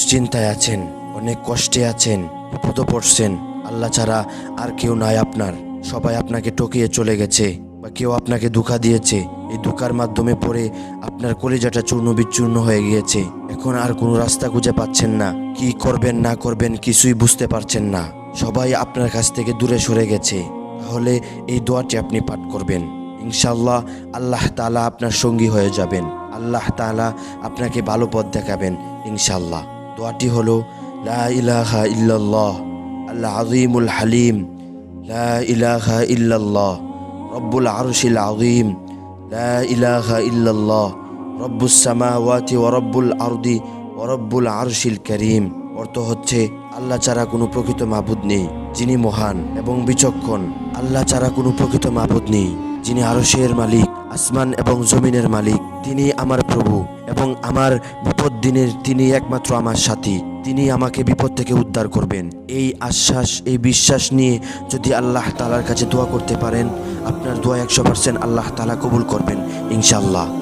দুশ্চিন্তায় আছেন, অনেক কষ্টে আছেন, বিপদে পড়ছেন। আল্লাহ ছাড়া আর কেউ নাই আপনার। সবাই আপনাকে টকিয়ে চলে গেছে বা কেউ আপনাকে ধোকা দিয়েছে। এই ধোকার মাধ্যমে পড়ে আপনার কলিজাটা চূর্ণ বিচূর্ণ হয়ে গিয়েছে। এখন আর কোনো রাস্তা খুঁজে পাচ্ছেন না। কি করবেন, না করবেন কিছুই বুঝতে পারছেন না। সবাই আপনার কাছ থেকে দূরে সরে গেছে। তাহলে এই দোয়াটি আপনি পাঠ করবেন। ইনশাল্লাহ আল্লাহ তাআলা আপনার সঙ্গী হয়ে যাবেন। আল্লাহ তাআলা আপনাকে ভালো পথ দেখাবেন ইনশাল্লাহ দোয়াটি হলো, লা ইলাহা ইল্লাল্লাহ আল্লাহ আজিমুল হালিম, লা ইলাহা ইল্লাল্লাহ, রব্বুল আরশিল আযীম, লা ইলাহা ইল্লাল্লাহ, রব্বুস সামাওয়াতি ওয়া রব্বুল আরদি ওয়া আরশিল করিম। অর্থ হচ্ছে, আল্লাহ ছাড়া কোনো প্রকৃত মাবুদ নেই, যিনি মহান এবং বিচক্ষণ। আল্লাহ ছাড়া কোনো প্রকৃত মাবুদ নেই, যিনি আরশের মালিক, আসমান এবং জমিনের মালিক তিনি আমার প্রভু। এবং আমার বিপদ দিনের তিনি একমাত্র আমার সাথী। তিনি আমাকে বিপদ থেকে উদ্ধার করবেন। এই আশ্বাস, এই বিশ্বাস নিয়ে যদি আল্লাহ তালার কাছে দোয়া করতে পারেন, আপনার দোয়া একশো পার্সেন্ট আল্লাহ তালা কবুল করবেন ইনশাল্লাহ